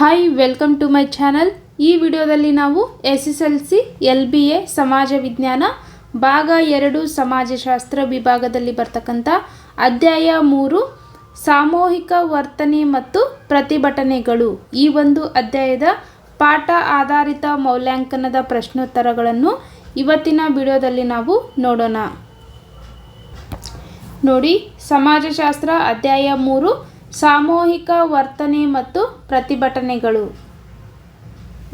Hi welcome to my channel ಈ ವಿಡಿಯೋದಲ್ಲಿ ನಾವು S S L C L B A, ಸಮಾಜ ವಿಜ್ಞಾನ, ಭಾಗ ಎರಡು, ಸಮಾಜಶಾಸ್ತ್ರ ವಿಭಾಗದಲ್ಲಿ ಬರ್ತಕ್ಕಂಥ ಅಧ್ಯಾಯ ಮೂರು, ಸಾಮೂಹಿಕ ವರ್ತನೆ ಮತ್ತು ಪ್ರತಿಭಟನೆಗಳು. ಈ ಒಂದು ಅಧ್ಯಾಯದ ಪಾಠ ಆಧಾರಿತ ಮೌಲ್ಯಾಂಕನದ ಪ್ರಶ್ನೋತ್ತರಗಳನ್ನು ಇವತ್ತಿನ ವಿಡಿಯೋದಲ್ಲಿ ನಾವು ನೋಡೋಣ. ನೋಡಿ, ಸಮಾಜಶಾಸ್ತ್ರ ಅಧ್ಯಾಯ ಮೂರು ಸಾಮೂಹಿಕ ವರ್ತನೆ ಮತ್ತು ಪ್ರತಿಭಟನೆಗಳು.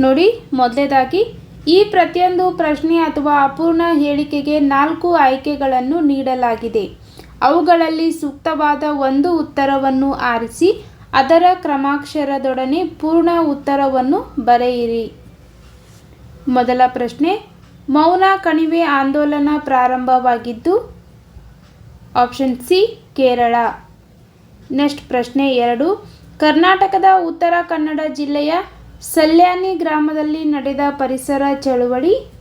ನೋಡಿ, ಮೊದಲೇದಾಗಿ, ಈ ಪ್ರತಿಯೊಂದು ಪ್ರಶ್ನೆ ಅಥವಾ ಅಪೂರ್ಣ ಹೇಳಿಕೆಗೆ ನಾಲ್ಕು ಆಯ್ಕೆಗಳನ್ನು ನೀಡಲಾಗಿದೆ. ಅವುಗಳಲ್ಲಿ ಸೂಕ್ತವಾದ ಒಂದು ಉತ್ತರವನ್ನು ಆರಿಸಿ, ಅದರ ಕ್ರಮಾಕ್ಷರದೊಡನೆ ಪೂರ್ಣ ಉತ್ತರವನ್ನು ಬರೆಯಿರಿ. ಮೊದಲ ಪ್ರಶ್ನೆ, ಮೌನ ಕಣಿವೆ ಆಂದೋಲನ ಪ್ರಾರಂಭವಾಗಿದ್ದು? Option C, Kerala. ನೆಕ್ಸ್ಟ್ ಪ್ರಶ್ನೆ ಎರಡು. ಕರ್ನಾಟಕದ ಉತ್ತರ ಕನ್ನಡ ಜಿಲ್ಲೆಯ ಸಲ್ಯಾನಿ ಗ್ರಾಮದಲ್ಲಿ ನಡೆದ ಪರಿಸರ ಚಳುವಳಿ.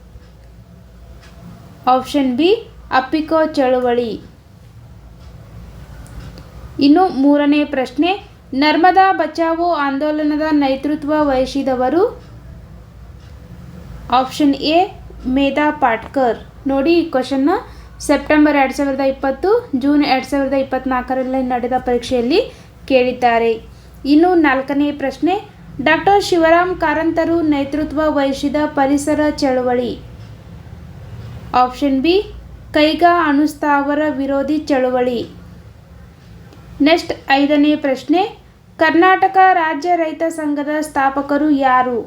ಆಪ್ಷನ್ ಬಿ, ಅಪ್ಪಿಕೋ ಚಳುವಳಿ. ಇನ್ನು ಮೂರನೇ ಪ್ರಶ್ನೆ, ನರ್ಮದಾ ಬಚಾವೋ ಆಂದೋಲನದ ನೇತೃತ್ವ ವಹಿಸಿದವರು. Option A, Medha Patkar. ನೋಡಿ ಈ ಕ್ವಶನ್ನ. ಸೆಪ್ಟೆಂಬರ್ ಎರಡು ಸಾವಿರದ ಇಪ್ಪತ್ತು, ಜೂನ್ ಎರಡು ಸಾವಿರದ ಇಪ್ಪತ್ತ್ನಾಲ್ಕರಲ್ಲಿ ನಡೆದ ಪರೀಕ್ಷೆಯಲ್ಲಿ ಕೇಳಿದ್ದಾರೆ. ಇನ್ನು ನಾಲ್ಕನೇ ಪ್ರಶ್ನೆ, ಡಾಕ್ಟರ್ ಶಿವರಾಮ್ ಕಾರಂತರು ನೇತೃತ್ವ ವಹಿಸಿದ ಪರಿಸರ ಚಳವಳಿ. ಆಪ್ಷನ್ ಬಿ, ಕೈಗಾ ಅಣುಸ್ಥಾವರ ವಿರೋಧಿ ಚಳವಳಿ. ನೆಕ್ಸ್ಟ್ ಐದನೇ ಪ್ರಶ್ನೆ, ಕರ್ನಾಟಕ ರಾಜ್ಯ ರೈತ ಸಂಘದ ಸ್ಥಾಪಕರು ಯಾರು?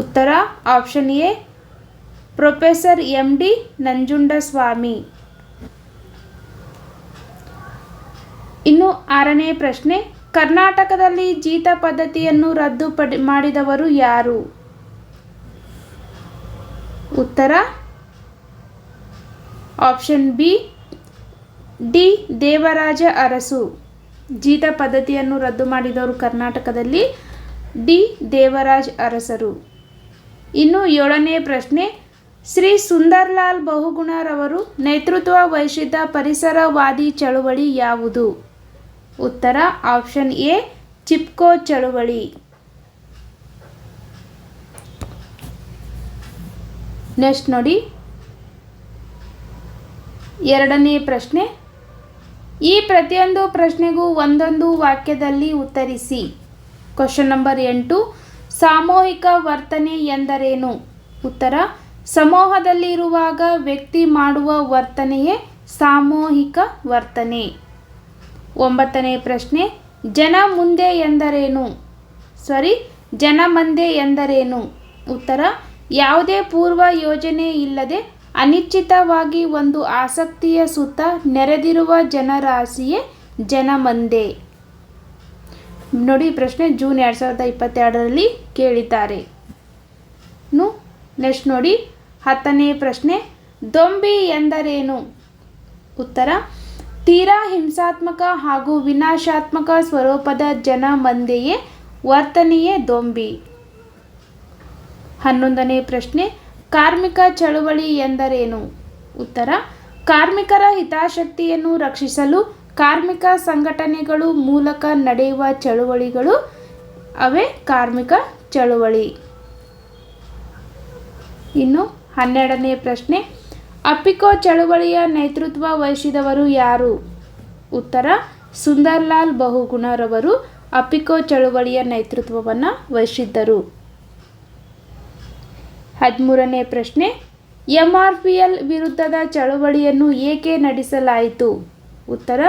ಉತ್ತರ, option A professor M D Nanjundaswamy. ಇನ್ನು ಆರನೇ ಪ್ರಶ್ನೆ, ಕರ್ನಾಟಕದಲ್ಲಿ ಜೀತ ಪದ್ಧತಿಯನ್ನು ರದ್ದು ಮಾಡಿದವರು ಯಾರು? ಉತ್ತರ, option B, D Devaraja Arasu. ಜೀತ ಪದ್ಧತಿಯನ್ನು ರದ್ದು ಮಾಡಿದವರು ಕರ್ನಾಟಕದಲ್ಲಿ ಡಿ ದೇವರಾಜ್ ಅರಸರು. ಇನ್ನು ಏಳನೇ ಪ್ರಶ್ನೆ ಶ್ರೀ ಸುಂದರ್ಲಾಲ್ ಬಹುಗುಣರವರು ನೇತೃತ್ವ ವಹಿಸಿದ ಪರಿಸರವಾದಿ ಚಳುವಳಿ ಯಾವುದು? ಉತ್ತರ, ಆಪ್ಷನ್ ಎ, ಚಿಪ್ಕೋ ಚಳುವಳಿ. ನೆಕ್ಸ್ಟ್ ನೋಡಿ. ಎರಡನೇ ಪ್ರಶ್ನೆ. ಈ ಪ್ರತಿಯೊಂದು ಪ್ರಶ್ನೆಗೂ ಒಂದೊಂದು ವಾಕ್ಯದಲ್ಲಿ ಉತ್ತರಿಸಿ. ಕ್ವಶನ್ ನಂಬರ್ ಎಂಟು, ಸಾಮೂಹಿಕ ವರ್ತನೆ ಎಂದರೇನು? ಉತ್ತರ ಸಮೂಹದಲ್ಲಿರುವಾಗ ವ್ಯಕ್ತಿ ಮಾಡುವ ವರ್ತನೆಯೇ ಸಾಮೂಹಿಕ ವರ್ತನೆ. ಒಂಬತ್ತನೇ ಪ್ರಶ್ನೆ, ಜನ ಮುಂದೆ ಎಂದರೇನು? ಸಾರಿ, ಜನ ಮಂದೆ ಎಂದರೇನು? ಉತ್ತರ, ಯಾವುದೇ ಪೂರ್ವ ಯೋಜನೆ ಇಲ್ಲದೆ ಅನಿಶ್ಚಿತವಾಗಿ ಒಂದು ಆಸಕ್ತಿಯ ಸುತ್ತ ನೆರೆದಿರುವ ಜನರಾಶಿಯೇ ಜನಮಂದೆ ನೋಡಿ ಪ್ರಶ್ನೆ ಜೂನ್ ಎರಡು ಸಾವಿರದ ಇಪ್ಪತ್ತೆರಡರಲ್ಲಿ ಕೇಳಿದ್ದಾರೆ. ನು, ನೆಕ್ಸ್ಟ್ ನೋಡಿ. ಹತ್ತನೇ ಪ್ರಶ್ನೆ, ದೊಂಬಿ ಎಂದರೇನು? ಉತ್ತರ, ತೀರಾ ಹಿಂಸಾತ್ಮಕ ಹಾಗೂ ವಿನಾಶಾತ್ಮಕ ಸ್ವರೂಪದ ಜನ ಮಂದೆಯೇ ವರ್ತನೆಯೇ ದೊಂಬಿ. ಹನ್ನೊಂದನೇ ಪ್ರಶ್ನೆ, ಕಾರ್ಮಿಕ ಚಳುವಳಿ ಎಂದರೇನು? ಉತ್ತರ, ಕಾರ್ಮಿಕರ ಹಿತಾಸಕ್ತಿಯನ್ನು ರಕ್ಷಿಸಲು ಕಾರ್ಮಿಕ ಸಂಘಟನೆಗಳು ಮೂಲಕ ನಡೆಯುವ ಚಳುವಳಿಗಳು ಅವೇ ಕಾರ್ಮಿಕ ಚಳುವಳಿ. ಇನ್ನು ಹನ್ನೆರಡನೇ ಪ್ರಶ್ನೆ ಅಪ್ಪಿಕೋ ಚಳುವಳಿಯ ನೇತೃತ್ವ ವಹಿಸಿದವರು ಯಾರು? ಉತ್ತರ, ಸುಂದರ್ಲಾಲ್ ಬಹುಗುಣರವರು ಅಪ್ಪಿಕೋ ಚಳುವಳಿಯ ನೇತೃತ್ವವನ್ನು ವಹಿಸಿದ್ದರು. ಹದಿಮೂರನೇ ಪ್ರಶ್ನೆ ಎಂ ಆರ್ ಪಿ ಎಲ್ ವಿರುದ್ಧದ ಚಳುವಳಿಯನ್ನು ಏಕೆ ನಡೆಸಲಾಯಿತು? ಉತ್ತರ,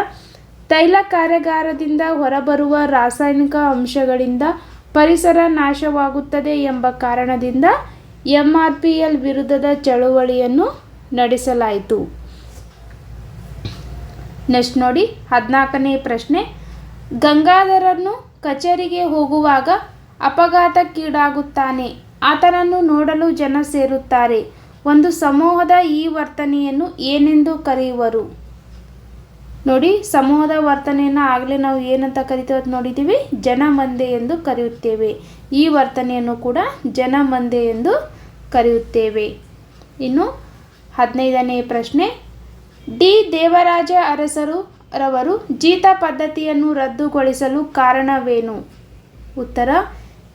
ತೈಲ ಕಾರ್ಯಾಗಾರದಿಂದ ಹೊರಬರುವ ರಾಸಾಯನಿಕ ಅಂಶಗಳಿಂದ ಪರಿಸರ ನಾಶವಾಗುತ್ತದೆ ಎಂಬ ಕಾರಣದಿಂದ ಎಂ ಆರ್ ಪಿ ಎಲ್ ವಿರುದ್ಧದ ಚಳುವಳಿಯನ್ನು ನಡೆಸಲಾಯಿತು. ನೆಕ್ಸ್ಟ್ ನೋಡಿ, ಹದಿನಾಲ್ಕನೇ ಪ್ರಶ್ನೆ. ಗಂಗಾಧರನ್ನು ಕಚೇರಿಗೆ ಹೋಗುವಾಗ ಅಪಘಾತಕ್ಕೀಡಾಗುತ್ತಾನೆ. ಆತನನ್ನು ನೋಡಲು ಜನ ಸೇರುತ್ತಾರೆ. ಒಂದು ಸಮೂಹದ ಈ ವರ್ತನೆಯನ್ನು ಏನೆಂದು ಕರೆಯುವರು? ನೋಡಿ, ಸಮೂಹದ ವರ್ತನೆಯನ್ನು ಆಗಲೇ ನಾವು ಏನಂತ ಕರಿತೇವೆ ಅಂತ ನೋಡಿದ್ದೀವಿ? ಜನಮಂದೆ ಎಂದು ಕರೆಯುತ್ತೇವೆ. ಈ ವರ್ತನೆಯನ್ನು ಕೂಡ ಜನಮಂದೆ ಎಂದು ಕರೆಯುತ್ತೇವೆ. ಇನ್ನು ಹದಿನೈದನೇ ಪ್ರಶ್ನೆ. ಡಿ. ದೇವರಾಜ ಅರಸರು ರವರು ಜೀತ ಪದ್ಧತಿಯನ್ನು ರದ್ದುಗೊಳಿಸಲು ಕಾರಣವೇನು? ಉತ್ತರ.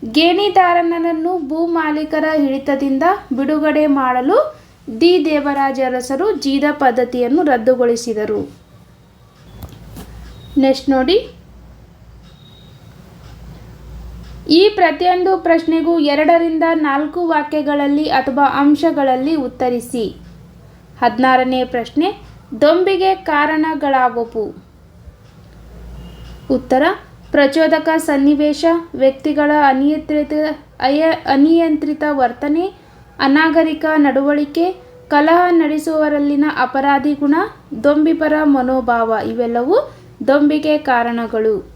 ಗೇಣಿದಾರನನ್ನು ಭೂಮಾಲೀಕರ ಹಿಡಿತದಿಂದ ಬಿಡುಗಡೆ ಮಾಡಲು ದಿ ದೇವರಾಜ ಅರಸರು ಜೀತ ಪದ್ಧತಿಯನ್ನು ರದ್ದುಗೊಳಿಸಿದರು. ನೆಕ್ಸ್ಟ್ ನೋಡಿ. ಈ ಪ್ರತಿಯೊಂದು ಪ್ರಶ್ನೆಗೂ ಎರಡರಿಂದ ನಾಲ್ಕು ವಾಕ್ಯಗಳಲ್ಲಿ ಅಥವಾ ಅಂಶಗಳಲ್ಲಿ ಉತ್ತರಿಸಿ. ಹದಿನಾರನೇ ಪ್ರಶ್ನೆ, ದೊಂಬಿಗೆ ಕಾರಣಗಳಾವವು? ಉತ್ತರ, ಪ್ರಚೋದಕ ಸನ್ನಿವೇಶ, ವ್ಯಕ್ತಿಗಳ ಅನಿಯಂತ್ರಿತ, ಅಯ, ಅನಿಯಂತ್ರಿತ ವರ್ತನೆ, ಅನಾಗರಿಕ ನಡವಳಿಕೆ, ಕಲಹ ನಡೆಸುವವರಲ್ಲಿನ ಅಪರಾಧಿ ಗುಣ, ದೊಂಬಿಪರ ಮನೋಭಾವ ಇವೆಲ್ಲವೂ ದೊಂಬಿಗೆ ಕಾರಣಗಳು.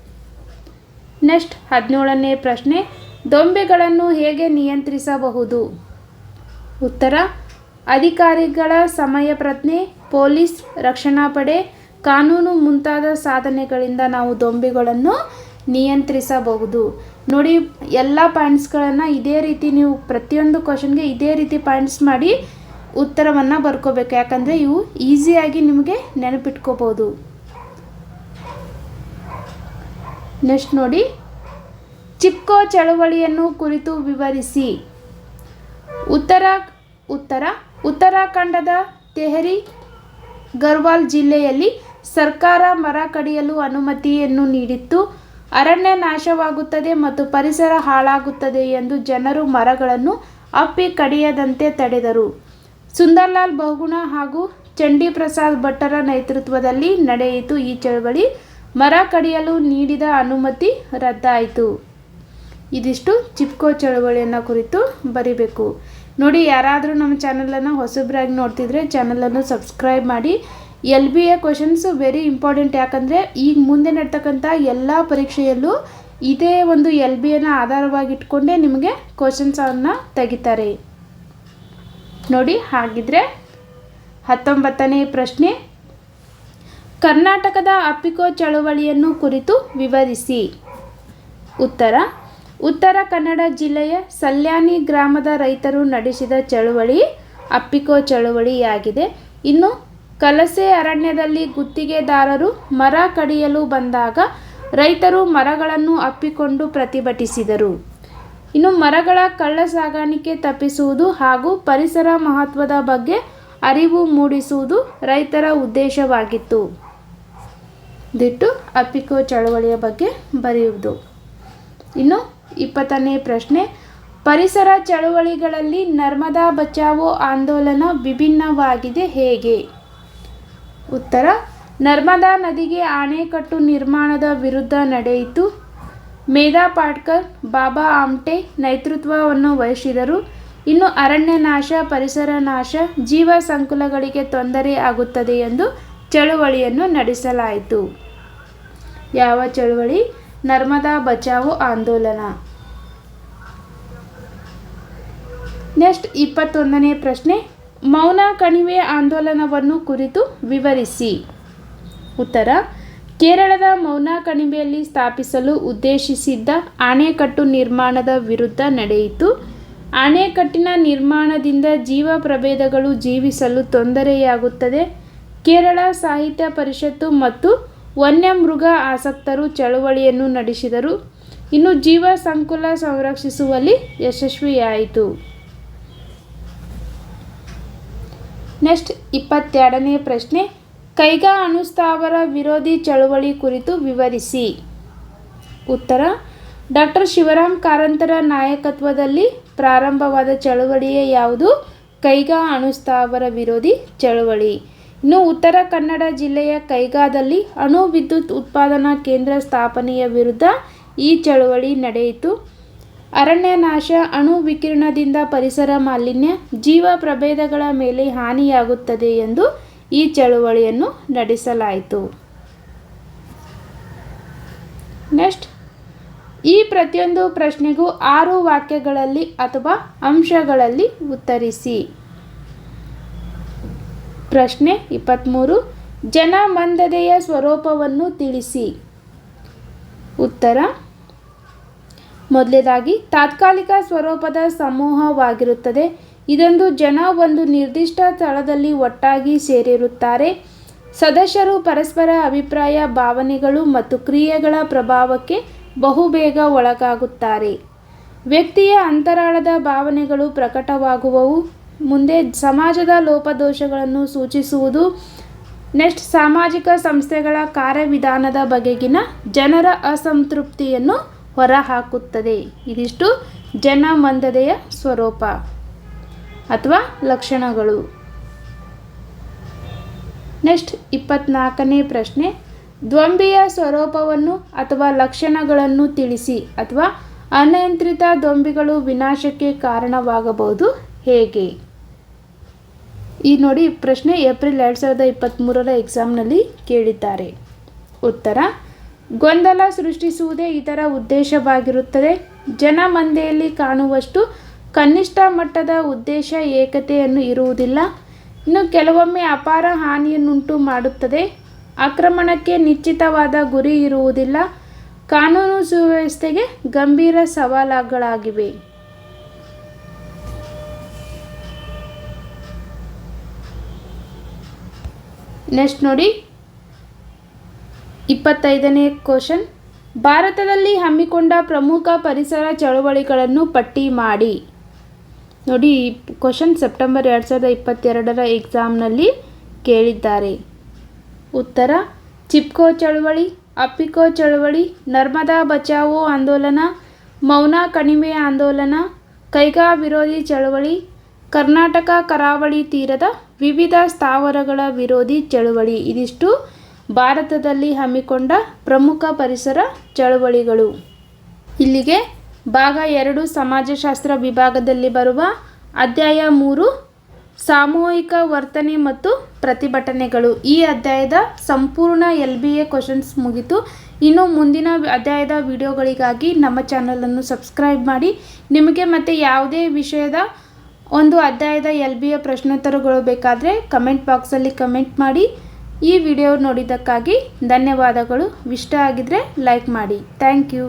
ನೆಕ್ಸ್ಟ್ ಹದಿನೇಳನೇ ಪ್ರಶ್ನೆ, ದೊಂಬೆಗಳನ್ನು ಹೇಗೆ ನಿಯಂತ್ರಿಸಬಹುದು? ಉತ್ತರ, ಅಧಿಕಾರಿಗಳ ಸಮಯ ಪ್ರಜ್ಞೆ, ಪೊಲೀಸ್, ರಕ್ಷಣಾ ಪಡೆ, ಕಾನೂನು ಮುಂತಾದ ಸಾಧನೆಗಳಿಂದ ನಾವು ದೊಂಬಿಗಳನ್ನು ನಿಯಂತ್ರಿಸಬಹುದು. ನೋಡಿ, ಎಲ್ಲ ಪಾಯಿಂಟ್ಸ್ಗಳನ್ನು ಇದೇ ರೀತಿ ನೀವು ಪ್ರತಿಯೊಂದು ಕ್ವಶನ್ಗೆ ಇದೇ ರೀತಿ ಪಾಯಿಂಟ್ಸ್ ಮಾಡಿ ಉತ್ತರವನ್ನು ಬರ್ಕೋಬೇಕು. ಯಾಕಂದರೆ ಇವು ಈಸಿಯಾಗಿ ನಿಮಗೆ ನೆನಪಿಟ್ಕೋಬೋದು. ನೆಕ್ಸ್ಟ್ ನೋಡಿ. ಚಿಪ್ಕೋ ಚಳವಳಿಯನ್ನು ಕುರಿತು ವಿವರಿಸಿ. ಉತ್ತರ ಉತ್ತರ, ಉತ್ತರಾಖಂಡದ ತೆಹರಿ, ಗರ್ವಾಲ್ ಜಿಲ್ಲೆಯಲ್ಲಿ ಸರ್ಕಾರ ಮರ ಕಡಿಯಲು ಅನುಮತಿಯನ್ನು ನೀಡಿತ್ತು. ಅರಣ್ಯ ನಾಶವಾಗುತ್ತದೆ ಮತ್ತು ಪರಿಸರ ಹಾಳಾಗುತ್ತದೆ ಎಂದು ಜನರು ಮರಗಳನ್ನು ಅಪ್ಪಿ ಕಡಿಯದಂತೆ ತಡೆದರು. ಸುಂದರ್ಲಾಲ್ ಬಹುಗುಣ ಹಾಗೂ ಚಂಡಿ ಪ್ರಸಾದ್ ಭಟ್ಟರ ನೇತೃತ್ವದಲ್ಲಿ ನಡೆಯಿತು ಈ ಚಳವಳಿ. ಮರ ಕಡಿಯಲು ನೀಡಿದ ಅನುಮತಿ ರದ್ದಾಯಿತು. ಇದಿಷ್ಟು ಚಿಪ್ಕೋ ಚಳವಳಿಯನ್ನು ಕುರಿತು ಬರಿಬೇಕು. ನೋಡಿ, ಯಾರಾದರೂ ನಮ್ಮ ಚಾನಲನ್ನು ಹೊಸಬ್ರಾಗಿ ನೋಡ್ತಿದ್ರೆ ಚಾನಲನ್ನು ಸಬ್ಸ್ಕ್ರೈಬ್ ಮಾಡಿ. L B A questions very important. ಯಾಕಂದರೆ, ಈಗ ಮುಂದೆ ನಡ್ತಕ್ಕಂಥ ಎಲ್ಲ ಪರೀಕ್ಷೆಯಲ್ಲೂ ಇದೇ ಒಂದು ಎಲ್ ಬಿ ಎನ ಆಧಾರವಾಗಿ ಇಟ್ಕೊಂಡೇ ನಿಮಗೆ ಕ್ವಶನ್ಸನ್ನು ತೆಗಿತಾರೆ. ನೋಡಿ, ಹಾಗಿದ್ರೆ ಹತ್ತೊಂಬತ್ತನೇ ಪ್ರಶ್ನೆ. ಕರ್ನಾಟಕದ ಅಪ್ಪಿಕೋ ಚಳುವಳಿಯನ್ನು ಕುರಿತು ವಿವರಿಸಿ. ಉತ್ತರ. ಉತ್ತರ ಕನ್ನಡ ಜಿಲ್ಲೆಯ ಸಲ್ಯಾನಿ ಗ್ರಾಮದ ರೈತರು ನಡೆಸಿದ ಚಳುವಳಿ ಅಪ್ಪಿಕೋ ಚಳುವಳಿಯಾಗಿದೆ. ಇನ್ನು ಕಲಸೆ ಅರಣ್ಯದಲ್ಲಿ ಗುತ್ತಿಗೆದಾರರು ಮರ ಕಡಿಯಲು ಬಂದಾಗ ರೈತರು ಮರಗಳನ್ನು ಅಪ್ಪಿಕೊಂಡು ಪ್ರತಿಭಟಿಸಿದರು. ಇನ್ನು ಮರಗಳ ಕಳ್ಳ ಸಾಗಾಣಿಕೆ ತಪ್ಪಿಸುವುದು ಹಾಗೂ ಪರಿಸರ ಮಹತ್ವದ ಬಗ್ಗೆ ಅರಿವು ಮೂಡಿಸುವುದು ರೈತರ ಉದ್ದೇಶವಾಗಿತ್ತು. ದಿಟ್ಟು ಅಪ್ಪಿಕೋ ಚಳವಳಿಯ ಬಗ್ಗೆ ಬರೆಯುವುದು. ಇನ್ನು ಇಪ್ಪತ್ತನೇ ಪ್ರಶ್ನೆ, ಪರಿಸರ ಚಳುವಳಿಗಳಲ್ಲಿ ನರ್ಮದಾ ಬಚಾವೋ ಆಂದೋಲನ ವಿಭಿನ್ನವಾಗಿದೆ ಹೇಗೆ? ಉತ್ತರ, ನರ್ಮದಾ ನದಿಗೆ ಅಣೆಕಟ್ಟು ನಿರ್ಮಾಣದ ವಿರುದ್ಧ ನಡೆಯಿತು. ಮೇಧಾ ಪಾಟ್ಕರ್, ಬಾಬಾ ಆಮ್ಟೆ ನೇತೃತ್ವವನ್ನು ವಹಿಸಿದರು. ಇನ್ನು ಅರಣ್ಯ ನಾಶ, ಪರಿಸರ ನಾಶ, ಜೀವ ಸಂಕುಲಗಳಿಗೆ ತೊಂದರೆ ಆಗುತ್ತದೆ ಎಂದು ಚಳುವಳಿಯನ್ನು ನಡೆಸಲಾಯಿತು. ಯಾವ ಚಳುವಳಿ? ನರ್ಮದಾ ಬಚಾವು ಆಂದೋಲನ. ನೆಕ್ಸ್ಟ್ ಇಪ್ಪತ್ತೊಂದನೇ ಪ್ರಶ್ನೆ. ಮೌನ ಕಣಿವೆ ಆಂದೋಲನವನ್ನು ಕುರಿತು ವಿವರಿಸಿ. ಉತ್ತರ. ಕೇರಳದ ಮೌನ ಕಣಿವೆಯಲ್ಲಿ ಸ್ಥಾಪಿಸಲು ಉದ್ದೇಶಿಸಿದ್ದ ಅಣೆಕಟ್ಟು ನಿರ್ಮಾಣದ ವಿರುದ್ಧ ನಡೆಯಿತು. ಅಣೆಕಟ್ಟಿನ ನಿರ್ಮಾಣದಿಂದ ಜೀವ ಪ್ರಭೇದಗಳು ಜೀವಿಸಲು ತೊಂದರೆಯಾಗುತ್ತದೆ. ಕೇರಳ ಸಾಹಿತ್ಯ ಪರಿಷತ್ತು ಮತ್ತು ವನ್ಯಮೃಗ ಆಸಕ್ತರು ಚಳುವಳಿಯನ್ನು ನಡೆಸಿದರು. ಇನ್ನು ಜೀವ ಸಂಕುಲ ಸಂರಕ್ಷಿಸುವಲ್ಲಿ ಯಶಸ್ವಿಯಾಯಿತು. ನೆಕ್ಸ್ಟ್ ಇಪ್ಪತ್ತೆರಡನೇ ಪ್ರಶ್ನೆ. ಕೈಗಾ ಅಣುಸ್ಥಾವರ ವಿರೋಧಿ ಚಳುವಳಿ ಕುರಿತು ವಿವರಿಸಿ. ಉತ್ತರ. ಡಾಕ್ಟರ್ ಶಿವರಾಮ್ ಕಾರಂತರ ನಾಯಕತ್ವದಲ್ಲಿ ಪ್ರಾರಂಭವಾದ ಚಳುವಳಿಯೇ ಯಾವುದು? ಕೈಗಾ ಅಣುಸ್ಥಾವರ ವಿರೋಧಿ ಚಳುವಳಿ. ಇನ್ನು ಉತ್ತರ ಕನ್ನಡ ಜಿಲ್ಲೆಯ ಕೈಗಾದಲ್ಲಿ ಅಣು ವಿದ್ಯುತ್ ಉತ್ಪಾದನಾ ಕೇಂದ್ರ ಸ್ಥಾಪನೆಯ ವಿರುದ್ಧ ಈ ಚಳುವಳಿ ನಡೆಯಿತು. ಅರಣ್ಯ ನಾಶ, ಅಣು ವಿಕಿರಣದಿಂದ ಪರಿಸರ ಮಾಲಿನ್ಯ, ಜೀವ ಪ್ರಭೇದಗಳ ಮೇಲೆ ಹಾನಿಯಾಗುತ್ತದೆ ಎಂದು ಈ ಚಳುವಳಿಯನ್ನು ನಡೆಸಲಾಯಿತು. ನೆಕ್ಸ್ಟ್, ಈ ಪ್ರತಿಯೊಂದು ಪ್ರಶ್ನೆಗೂ ಆರು ವಾಕ್ಯಗಳಲ್ಲಿ ಅಥವಾ ಅಂಶಗಳಲ್ಲಿ ಉತ್ತರಿಸಿ. ಪ್ರಶ್ನೆ ಇಪ್ಪತ್ತ್ಮೂರು ಜನಮಂದದೆಯ ಸ್ವರೂಪವನ್ನು ತಿಳಿಸಿ. ಉತ್ತರ. ಮೊದಲೇದಾಗಿ, ತಾತ್ಕಾಲಿಕ ಸ್ವರೂಪದ ಸಮೂಹವಾಗಿರುತ್ತದೆ. ಇದೊಂದು ಜನ ಒಂದು ನಿರ್ದಿಷ್ಟ ಸ್ಥಳದಲ್ಲಿ ಒಟ್ಟಾಗಿ ಸೇರಿರುತ್ತಾರೆ. ಸದಸ್ಯರು ಪರಸ್ಪರ ಅಭಿಪ್ರಾಯ, ಭಾವನೆಗಳು ಮತ್ತು ಕ್ರಿಯೆಗಳ ಪ್ರಭಾವಕ್ಕೆ ಬಹುಬೇಗ ಒಳಗಾಗುತ್ತಾರೆ. ವ್ಯಕ್ತಿಯ ಅಂತರಾಳದ ಭಾವನೆಗಳು ಪ್ರಕಟವಾಗುವವು. ಮುಂದೆ ಸಮಾಜದ ಲೋಪದೋಷಗಳನ್ನು ಸೂಚಿಸುವುದು, ನೆಕ್ಸ್ಟ್ ಸಾಮಾಜಿಕ ಸಂಸ್ಥೆಗಳ ಕಾರ್ಯವಿಧಾನದ ಬಗೆಗಿನ ಜನರ ಅಸಂತೃಪ್ತಿಯನ್ನು ಹೊರಹಾಕುತ್ತದೆ. ಇದಿಷ್ಟು ಜನಮಂದತೆಯ ಸ್ವರೂಪ ಅಥವಾ ಲಕ್ಷಣಗಳು. ನೆಕ್ಸ್ಟ್ ಇಪ್ಪತ್ನಾಲ್ಕನೇ ಪ್ರಶ್ನೆ. ದ್ವಂಬಿಯ ಸ್ವರೂಪವನ್ನು ಅಥವಾ ಲಕ್ಷಣಗಳನ್ನು ತಿಳಿಸಿ ಅಥವಾ ಅನಿಯಂತ್ರಿತ ದೊಂಬಿಗಳು ವಿನಾಶಕ್ಕೆ ಕಾರಣವಾಗಬಹುದು ಹೇಗೆ? ಈ ನೋಡಿ ಪ್ರಶ್ನೆ ಏಪ್ರಿಲ್ ಎರಡು ಸಾವಿರದ ಇಪ್ಪತ್ತ್ಮೂರರ ಎಕ್ಸಾಮ್ನಲ್ಲಿ ಕೇಳಿದ್ದಾರೆ. ಉತ್ತರ, ಗೊಂದಲ ಸೃಷ್ಟಿಸುವುದೇ ಇದರ ಉದ್ದೇಶವಾಗಿರುತ್ತದೆ. ಜನ ಮಂದೆಯಲ್ಲಿ ಕಾಣುವಷ್ಟು ಕನಿಷ್ಠ ಮಟ್ಟದ ಉದ್ದೇಶ, ಏಕತೆಯನ್ನು ಇರುವುದಿಲ್ಲ. ಇನ್ನು ಕೆಲವೊಮ್ಮೆ ಅಪಾರ ಹಾನಿಯನ್ನುಂಟು ಮಾಡುತ್ತದೆ. ಆಕ್ರಮಣಕ್ಕೆ ನಿಶ್ಚಿತವಾದ ಗುರಿ ಇರುವುದಿಲ್ಲ. ಕಾನೂನು ಸುವ್ಯವಸ್ಥೆಗೆ ಗಂಭೀರ ಸವಾಲುಗಳಾಗಿವೆ. ನೆಕ್ಸ್ಟ್ ನೋಡಿ. ಇಪ್ಪತ್ತೈದನೇ ಕ್ವಶನ್. ಭಾರತದಲ್ಲಿ ಹಮ್ಮಿಕೊಂಡ ಪ್ರಮುಖ ಪರಿಸರ ಚಳುವಳಿಗಳನ್ನು ಪಟ್ಟಿ ಮಾಡಿ. ನೋಡಿ, ಕ್ವಶನ್ ಸೆಪ್ಟೆಂಬರ್ ಎರಡು ಸಾವಿರದ ಇಪ್ಪತ್ತೆರಡರ ಎಕ್ಸಾಮ್ನಲ್ಲಿ ಕೇಳಿದ್ದಾರೆ. ಉತ್ತರ, ಚಿಪ್ಕೋ ಚಳುವಳಿ ಅಪ್ಪಿಕೋ ಚಳುವಳಿ, ನರ್ಮದಾ ಬಚಾವೋ ಆಂದೋಲನ, ಮೌನ ಕಣಿವೆ ಆಂದೋಲನ, ಕೈಗಾ ವಿರೋಧಿ ಚಳವಳಿ ಕರ್ನಾಟಕ ಕರಾವಳಿ ತೀರದ ವಿವಿಧ ಸ್ಥಾವರಗಳ ವಿರೋಧಿ ಚಳುವಳಿ. ಇದಿಷ್ಟು ಭಾರತದಲ್ಲಿ ಹಮ್ಮಿಕೊಂಡ ಪ್ರಮುಖ ಪರಿಸರ ಚಳುವಳಿಗಳು. ಇಲ್ಲಿಗೆ ಭಾಗ ಎರಡು ಸಮಾಜಶಾಸ್ತ್ರ ವಿಭಾಗದಲ್ಲಿ ಬರುವ ಅಧ್ಯಾಯ ಮೂರು, ಸಾಮೂಹಿಕ ವರ್ತನೆ ಮತ್ತು ಪ್ರತಿಭಟನೆಗಳು. ಈ ಅಧ್ಯಾಯದ ಸಂಪೂರ್ಣ ಎಲ್ ಬಿ ಎ ಕ್ವಶನ್ಸ್ ಮುಗಿತು. ಇನ್ನು ಮುಂದಿನ ಅಧ್ಯಾಯದ ವಿಡಿಯೋಗಳಿಗಾಗಿ ನಮ್ಮ ಚಾನಲನ್ನು ಸಬ್ಸ್ಕ್ರೈಬ್ ಮಾಡಿ. ನಿಮಗೆ ಮತ್ತು ಯಾವುದೇ ವಿಷಯದ ಒಂದು ಅಧ್ಯಾಯದ ಎಲ್ ಬಿ ಪ್ರಶ್ನೋತ್ತರಗಳು ಬೇಕಾದರೆ ಕಮೆಂಟ್ ಬಾಕ್ಸಲ್ಲಿ ಕಮೆಂಟ್ ಮಾಡಿ. ಈ ವಿಡಿಯೋ ನೋಡಿದ್ದಕ್ಕಾಗಿ ಧನ್ಯವಾದಗಳು. ಇಷ್ಟ ಆಗಿದ್ದರೆ ಲೈಕ್ ಮಾಡಿ. Thank you